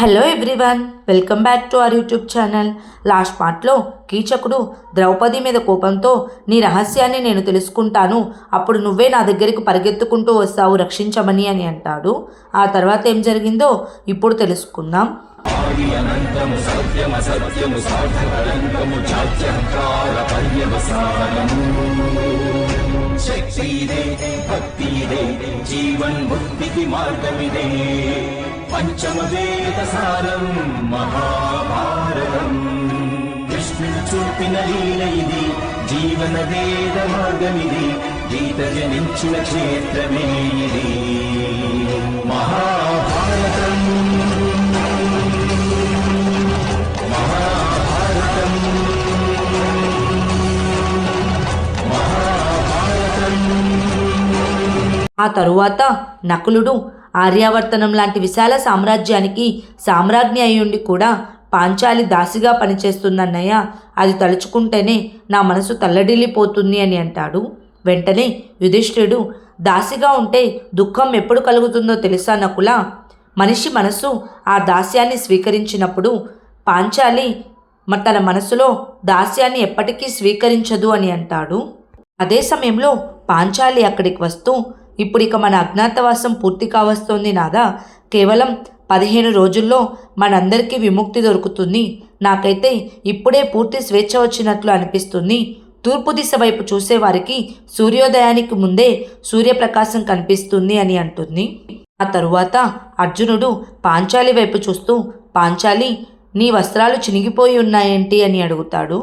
Hello everyone welcome back to our YouTube channel last పార్ట్లో కీచకుడు ద్రౌపది మీద కోపంతో నీ రహస్యాన్ని నేను తెలుసుకుంటాను. అప్పుడు నువ్వే నా దగ్గరికి పరిగెత్తుకుంటూ వస్తావు రక్షించమని అని అంటాడు. ఆ తర్వాత ఏం జరిగిందో ఇప్పుడు తెలుసుకుందాం. శక్తిదే భక్తిదే జీవన్ముక్తికి మార్గమిదే పంచమ వేద సారం మహాభారతం కృష్ణుడు చూపిన లీల ఇది జీవన వేద మార్గమిది గీత జనించిన క్షేత్రమే ఇది ఆ తరువాత నకులుడు ఆర్యావర్తనం లాంటి విశాల సామ్రాజ్యానికి సామ్రాజ్ఞి అయ్యుండి కూడా పాంచాలి దాసిగా పనిచేస్తుందన్నయ్య అది తలుచుకుంటేనే నా మనసు తల్లడిల్లిపోతుంది అని అంటాడు. వెంటనే యుధిష్ఠిరుడు దాసిగా ఉంటే దుఃఖం ఎప్పుడు కలుగుతుందో తెలుసా నకుల? మనిషి మనసు ఆ దాస్యాన్ని స్వీకరించినప్పుడు పాంచాలి తన మనసులో దాస్యాన్ని ఎప్పటికీ స్వీకరించదు అని అంటాడు. అదే సమయంలో పాంచాలి అక్కడికి వస్తూ ఇప్పుడు ఇక మన అజ్ఞాతవాసం పూర్తి కావస్తోంది నాదా? కేవలం పదిహేను రోజుల్లో మనందరికీ విముక్తి దొరుకుతుంది. నాకైతే ఇప్పుడే పూర్తి స్వేచ్ఛ వచ్చినట్లు అనిపిస్తుంది. తూర్పు దిశ వైపు చూసేవారికి సూర్యోదయానికి ముందే సూర్యప్రకాశం కనిపిస్తుంది అని అంటుంది. ఆ తరువాత అర్జునుడు పాంచాలి వైపు చూస్తూ పాంచాలి నీ వస్త్రాలు చినిగిపోయి ఉన్నాయేంటి? అని అడుగుతాడు.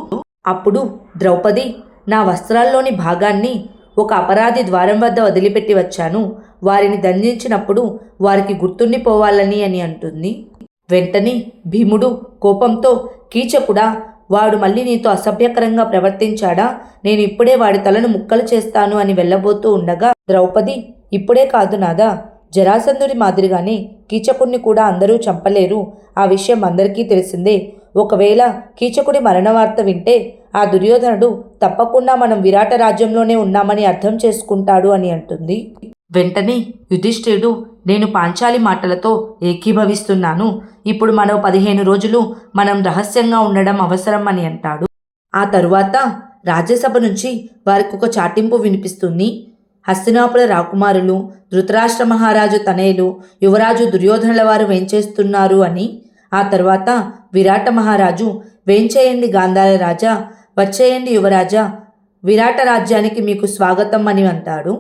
అప్పుడు ద్రౌపది నా వస్త్రాల్లోని భాగాన్ని ఒక అపరాధి ద్వారం వద్ద వదిలిపెట్టి వచ్చాను. వారిని దండించినప్పుడు వారికి గుర్తుండిపోవాలని అని అంటుంది. వెంటనే భీముడు కోపంతో కీచకుడా వాడు మళ్ళీ నీతో అసభ్యకరంగా ప్రవర్తించాడా? నేను ఇప్పుడే వాడి తలను ముక్కలు చేస్తాను అని వెళ్ళబోతూ ఉండగా ద్రౌపది ఇప్పుడే కాదు నాదా జరాసంధుడి మాదిరిగానే కీచకుడిని కూడా అందరూ చంపలేరు. ఆ విషయం అందరికీ తెలిసిందే. ఒకవేళ కీచకుడి మరణ వార్త వింటే ఆ దుర్యోధనుడు తప్పకుండా మనం విరాట రాజ్యంలోనే ఉన్నామని అర్థం చేసుకుంటాడు అని అంటుంది. వెంటనే యుధిష్ఠిరుడు నేను పాంచాలి మాటలతో ఏకీభవిస్తున్నాను. ఇప్పుడు మరో పదిహేను రోజులు మనం రహస్యంగా ఉండడం అవసరం అని అంటాడు. ఆ తరువాత రాజ్యసభ నుంచి వారికి ఒక చాటింపు వినిపిస్తుంది. హస్తినాపుల రాకుమారులు ధృతరాష్ట్ర మహారాజు తనయులు యువరాజు దుర్యోధనుల వారు వేంచేస్తున్నారు అని. ఆ తర్వాత విరాట మహారాజు వేంచేయండి గాంధార రాజా వచ్చేయండి యువరాజా. విరాట రాజ్యానికి మీకు స్వాగతం అని అంటాడు.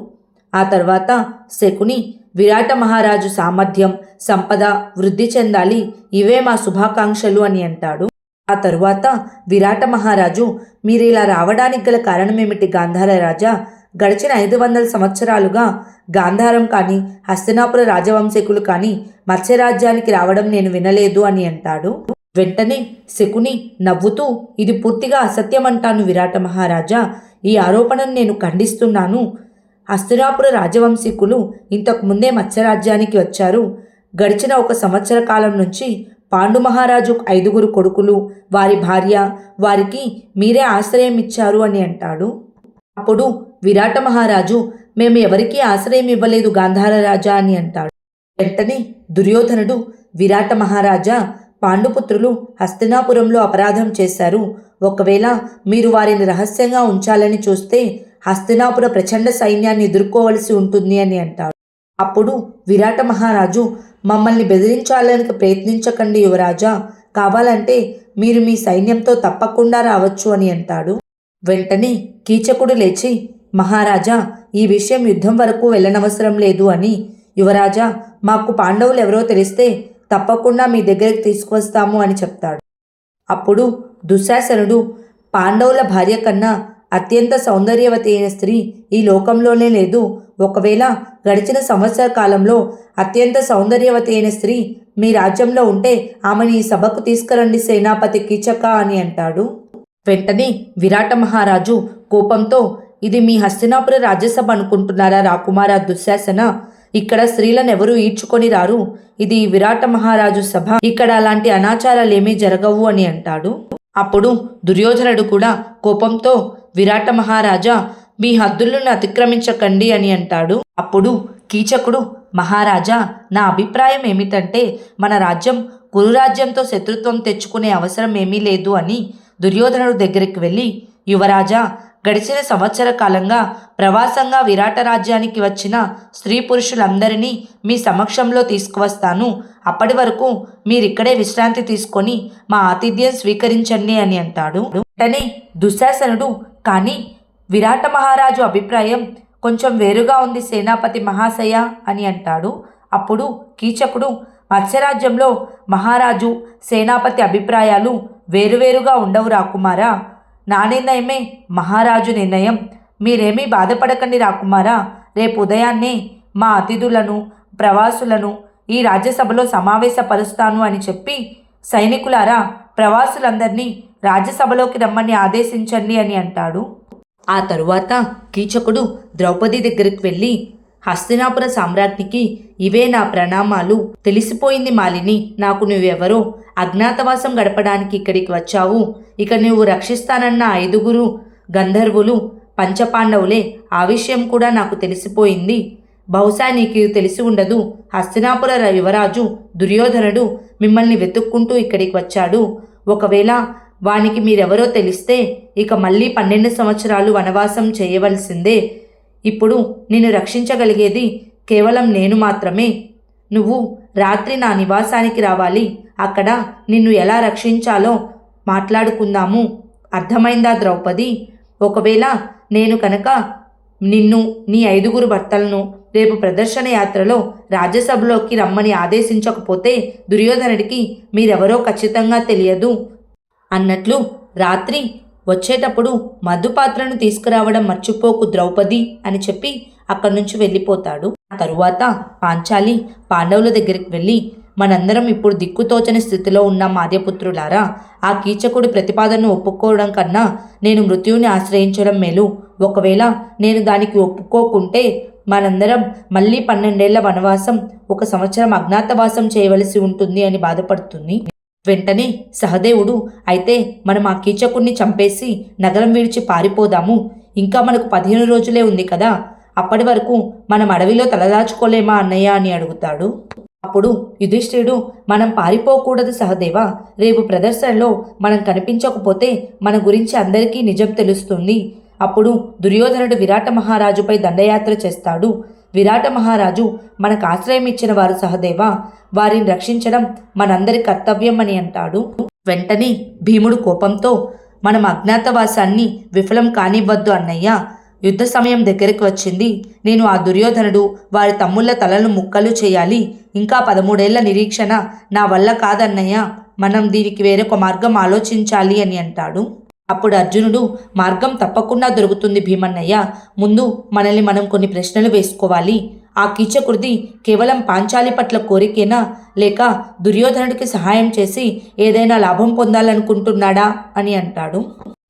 ఆ తర్వాత శకుని విరాట మహారాజు సామర్థ్యం సంపద వృద్ధి చెందాలి ఇవే మా శుభాకాంక్షలు అని అంటాడు. ఆ తరువాత విరాట మహారాజు మీరు ఇలా రావడానికి గల కారణమేమిటి గాంధార రాజా గడిచిన ఐదు వందల సంవత్సరాలుగా గాంధారం కానీ హస్తినాపుర రాజవంశీకులు కానీ మత్స్యరాజ్యానికి రావడం నేను వినలేదు అని అంటాడు. వెంటనే శకుని నవ్వుతూ ఇది పూర్తిగా అసత్యమంటాను విరాట మహారాజా. ఈ ఆరోపణను నేను ఖండిస్తున్నాను. హస్తినాపుర రాజవంశీకులు ఇంతకు ముందే మత్స్యరాజ్యానికి వచ్చారు. గడిచిన ఒక సంవత్సర కాలం నుంచి పాండు మహారాజు ఐదుగురు కొడుకులు వారి భార్య వారికి మీరే ఆశ్రయం ఇచ్చారు అని అంటాడు. అప్పుడు విరాట మహారాజు మేము ఎవరికీ ఆశ్రయం ఇవ్వలేదు గాంధార రాజా అని అంటాడు. వెంటనే దుర్యోధనుడు విరాట మహారాజా పాండుపుత్రులు హస్తినాపురంలో అపరాధం చేశారు. ఒకవేళ మీరు వారిని రహస్యంగా ఉంచాలని చూస్తే హస్తినాపుర ప్రచండ సైన్యాన్ని ఎదుర్కోవలసి ఉంటుంది అని అంటాడు అప్పుడు విరాట మహారాజు మమ్మల్ని బెదిరించాలని ప్రయత్నించకండి యువరాజా. కావాలంటే మీరు మీ సైన్యంతో తప్పకుండా రావచ్చు అని అంటాడు. వెంటనే కీచకుడు లేచి మహారాజా ఈ విషయం యుద్ధం వరకు వెళ్ళనవసరం లేదు అని యువరాజా మాకు పాండవులు ఎవరో తెలిస్తే తప్పకుండా మీ దగ్గరికి తీసుకువస్తాము అని చెప్తాడు. అప్పుడు దుశ్శాసనుడు పాండవుల భార్య కన్నా అత్యంత సౌందర్యవతి అయిన స్త్రీ ఈ లోకంలోనే లేదు. ఒకవేళ గడిచిన సంవత్సర కాలంలో అత్యంత సౌందర్యవతి అయిన స్త్రీ మీ రాజ్యంలో ఉంటే ఆమెని ఈ సభకు తీసుకురండి సేనాపతి కీచక అని అంటాడు. వెంటనే విరాట మహారాజు కోపంతో ఇది మీ హస్తినాపుర రాజ్యసభ అనుకుంటున్నారా రాకుమార దుశ్శాసన? ఇక్కడ స్త్రీలను ఎవరూ ఈడ్చుకొని రారు? ఇది విరాట మహారాజు సభ. ఇక్కడ అలాంటి అనాచారాలేమీ జరగవు అని అంటాడు. అప్పుడు దుర్యోధనుడు కూడా కోపంతో విరాట మహారాజా మీ హద్దులను అతిక్రమించకండి అని అంటాడు. అప్పుడు కీచకుడు మహారాజా నా అభిప్రాయం ఏమిటంటే మన రాజ్యం కురురాజ్యంతో శత్రుత్వం తెచ్చుకునే అవసరం ఏమీ లేదు అని దుర్యోధనుడు దగ్గరికి వెళ్ళి యువరాజా గడిచిన సంవత్సర కాలంగా ప్రవాసంగా విరాట రాజ్యానికి వచ్చిన స్త్రీ పురుషులందరినీ మీ సమక్షంలో తీసుకువస్తాను. అప్పటి వరకు మీరిక్కడే విశ్రాంతి తీసుకొని మా ఆతిథ్యం స్వీకరించండి అని అంటాడు. వెంటనే దుశ్శాసనుడు కానీ విరాట మహారాజు అభిప్రాయం కొంచెం వేరుగా ఉంది సేనాపతి మహాశయ అని అంటాడు. అప్పుడు కీచకుడు మత్స్యరాజ్యంలో మహారాజు సేనాపతి అభిప్రాయాలు వేరువేరుగా ఉండవు రాకుమారా నా నిర్ణయమే మహారాజు నిర్ణయం. మీరేమీ బాధపడకండి రాకుమారా. రేపు ఉదయాన్నే మా అతిథులను ప్రవాసులను ఈ రాజ్యసభలో సమావేశపరుస్తాను అని చెప్పి సైనికులారా ప్రవాసులందరినీ రాజ్యసభలోకి రమ్మని ఆదేశించండి అని అంటాడు. ఆ తరువాత కీచకుడు ద్రౌపది దగ్గరికి వెళ్ళి హస్తినాపుర సామ్రాజ్ఞికి ఇవే నా ప్రణామాలు. తెలిసిపోయింది మాలిని నాకు నువ్వెవరో? అజ్ఞాతవాసం గడపడానికి ఇక్కడికి వచ్చావు. ఇక నువ్వు రక్షిస్తానన్న ఐదుగురు గంధర్వులు పంచపాండవులే ఆ విషయం కూడా నాకు తెలిసిపోయింది. బహుశా నీకు తెలిసి ఉండదు. హస్తినాపుర యువరాజు దుర్యోధనుడు మిమ్మల్ని వెతుక్కుంటూ ఇక్కడికి వచ్చాడు. ఒకవేళ వానికి మీరెవరో తెలిస్తే ఇక మళ్ళీ పన్నెండు సంవత్సరాలు వనవాసం చేయవలసిందే. ఇప్పుడు నిన్ను రక్షించగలిగేది కేవలం నేను మాత్రమే. నువ్వు రాత్రి నా నివాసానికి రావాలి. అక్కడ నిన్ను ఎలా రక్షించాలో మాట్లాడుకుందాము. అర్థమైందా ద్రౌపది? ఒకవేళ నేను కనుక నిన్ను నీ ఐదుగురు భర్తలను రేపు ప్రదర్శన యాత్రలో రాజ్యసభలోకి రమ్మని ఆదేశించకపోతే దుర్యోధనుడికి మీరెవరో ఖచ్చితంగా తెలియదు. అన్నట్లు రాత్రి వచ్చేటప్పుడు మధుపాత్రను తీసుకురావడం మర్చిపోకు ద్రౌపది అని చెప్పి అక్కడి నుంచి వెళ్ళిపోతాడు. ఆ తరువాత పాంచాలి పాండవుల దగ్గరికి వెళ్ళి మనందరం ఇప్పుడు దిక్కుతోచని స్థితిలో ఉన్న మాధ్యపుత్రులారా ఆ కీచకుడి ప్రతిపాదనను ఒప్పుకోవడం కన్నా నేను మృత్యువుని ఆశ్రయించడం మేలు. ఒకవేళ నేను దానికి ఒప్పుకోకుంటే మనందరం మళ్ళీ పన్నెండేళ్ళ వనవాసం ఒక సంవత్సరం అజ్ఞాతవాసం చేయవలసి ఉంటుంది అని బాధపడుతుంది. వెంటనే సహదేవుడు అయితే మనం ఆ కీచకుణ్ణి చంపేసి నగరం విడిచి పారిపోదాము. ఇంకా మనకు పదిహేను రోజులే ఉంది కదా. అప్పటి వరకు మనం అడవిలో తలదాచుకోలేమా అన్నయ్య? అని అడుగుతాడు. అప్పుడు యుధిష్ఠిరుడు మనం పారిపోకూడదు సహదేవా. రేపు ప్రదర్శనలో మనం కనిపించకపోతే మన గురించి అందరికీ నిజం తెలుస్తుంది. అప్పుడు దుర్యోధనుడు విరాట మహారాజుపై దండయాత్ర చేస్తాడు. విరాట మహారాజు మనకు ఆశ్రయం ఇచ్చిన వారు సహదేవ వారిని రక్షించడం మనందరి కర్తవ్యం అని అంటాడు. వెంటనే భీముడు కోపంతో మనం అజ్ఞాతవాసాన్ని విఫలం కానివ్వద్దు అన్నయ్య యుద్ధ సమయం దగ్గరికి వచ్చింది నేను ఆ దుర్యోధనుడు వారి తమ్ముళ్ళ తలలు ముక్కలు చేయాలి ఇంకా పదమూడేళ్ళ నిరీక్షణ నా వల్ల కాదన్నయ్య మనం దీనికి వేరొక మార్గం ఆలోచించాలి అని అంటాడు. అప్పుడు అర్జునుడు మార్గం తప్పకుండా దొరుకుతుంది భీమన్నయ్య. ముందు మనల్ని మనం కొన్ని ప్రశ్నలు వేసుకోవాలి. ఆ కీచకుడిది కేవలం పాంచాలి పట్ల కోరికేనా? లేక దుర్యోధనుడికి సహాయం చేసి ఏదైనా లాభం పొందాలనుకుంటున్నాడా? అని అంటాడు.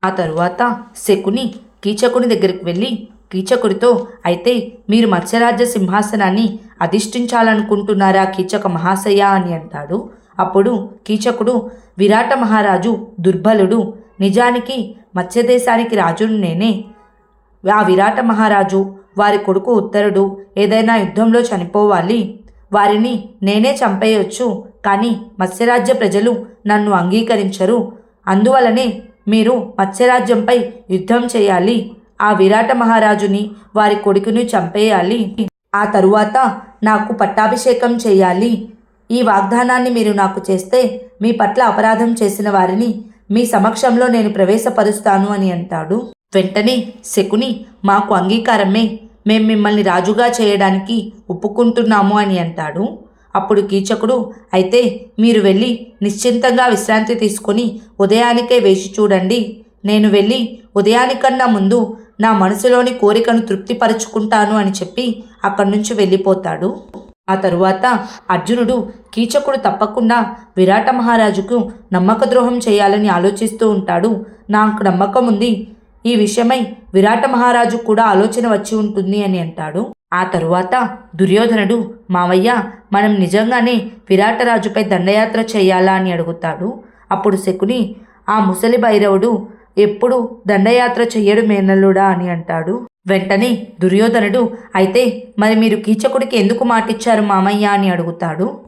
ఆ తరువాత శకుని కీచకుని దగ్గరికి వెళ్ళి కీచకుడితో అయితే మీరు మత్స్యరాజ్య సింహాసనాన్ని అధిష్ఠించాలనుకుంటున్నారా కీచక మహాశయ? అని అంటాడు. అప్పుడు కీచకుడు విరాట మహారాజు దుర్బలుడు నిజానికి మత్స్యదేశానికి రాజును నేనే. ఆ విరాట మహారాజు వారి కొడుకు ఉత్తరుడు ఏదైనా యుద్ధంలో చనిపోవాలి. వారిని నేనే చంపేయొచ్చు కానీ మత్స్యరాజ్య ప్రజలు నన్ను అంగీకరించరు. అందువలనే మీరు మత్స్యరాజ్యంపై యుద్ధం చేయాలి. ఆ విరాట మహారాజుని వారి కొడుకుని చంపేయాలి. ఆ తరువాత నాకు పట్టాభిషేకం చేయాలి. ఈ వాగ్దానాన్ని మీరు నాకు చేస్తే మీ పట్ల అపరాధం చేసిన వారిని మీ సమక్షంలో నేను ప్రవేశపరుస్తాను అని అంటాడు. వెంటనే శకుని మాకు అంగీకారమే మేం మిమ్మల్ని రాజుగా చేయడానికి ఒప్పుకుంటున్నాము అని అంటాడు. అప్పుడు కీచకుడు అయితే మీరు వెళ్ళి నిశ్చింతంగా విశ్రాంతి తీసుకొని ఉదయానికే వేచి చూడండి. నేను వెళ్ళి ఉదయానికన్నా ముందు నా మనసులోని కోరికను తృప్తిపరుచుకుంటాను అని చెప్పి అక్కడి నుంచి వెళ్ళిపోతాడు. ఆ తరువాత అర్జునుడు కీచకుడు తప్పకుండా విరాట మహారాజుకు నమ్మక ద్రోహం చేయాలని ఆలోచిస్తూ ఉంటాడు. నాకు నమ్మకం ఉంది. ఈ విషయమై విరాట మహారాజు కూడా ఆలోచన వచ్చి ఉంటుంది అని అంటాడు. ఆ తరువాత దుర్యోధనుడు మావయ్య మనం నిజంగానే విరాటరాజుపై దండయాత్ర చేయాలా? అని అడుగుతాడు. అప్పుడు శకుని ఆ ముసలి భైరవుడు ఎప్పుడు దండయాత్ర చెయ్యడు మేనల్లుడా అని అంటాడు. వెంటనే దుర్యోధనుడు అయితే మరి మీరు కీచకుడికి ఎందుకు మాటిచ్చారు మామయ్య? అని అడుగుతాడు.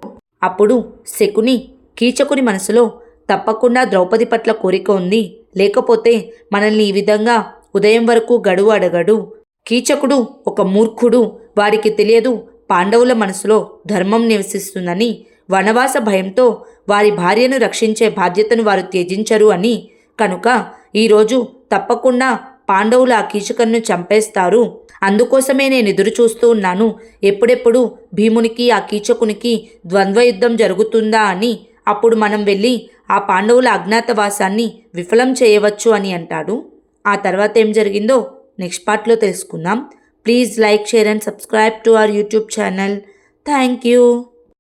అప్పుడు శకుని కీచకుని మనసులో తప్పకుండా ద్రౌపది పట్ల కోరిక ఉంది. లేకపోతే మనల్ని ఈ విధంగా ఉదయం వరకు గడువు అడగడు. కీచకుడు ఒక మూర్ఖుడు. వారికి తెలియదు పాండవుల మనసులో ధర్మం నివసిస్తుందని వనవాస భయంతో వారి భార్యను రక్షించే బాధ్యతను వారు త్యజించరు అని. కనుక ఈరోజు తప్పకుండా పాండవులు ఆ కీచకులను చంపేస్తారు. అందుకోసమే నేను ఎదురు చూస్తూ ఉన్నాను. ఎప్పుడెప్పుడు భీమునికి ఆ కీచకునికి ద్వంద్వ యుద్ధం జరుగుతుందా అని. అప్పుడు మనం వెళ్ళి ఆ పాండవుల అజ్ఞాతవాసాన్ని విఫలం చేయవచ్చు అని అంటాడు. ఆ తర్వాత ఏం జరిగిందో నెక్స్ట్ పార్ట్లో తెలుసుకుందాం. Please like share and subscribe to our YouTube channel. Thank you.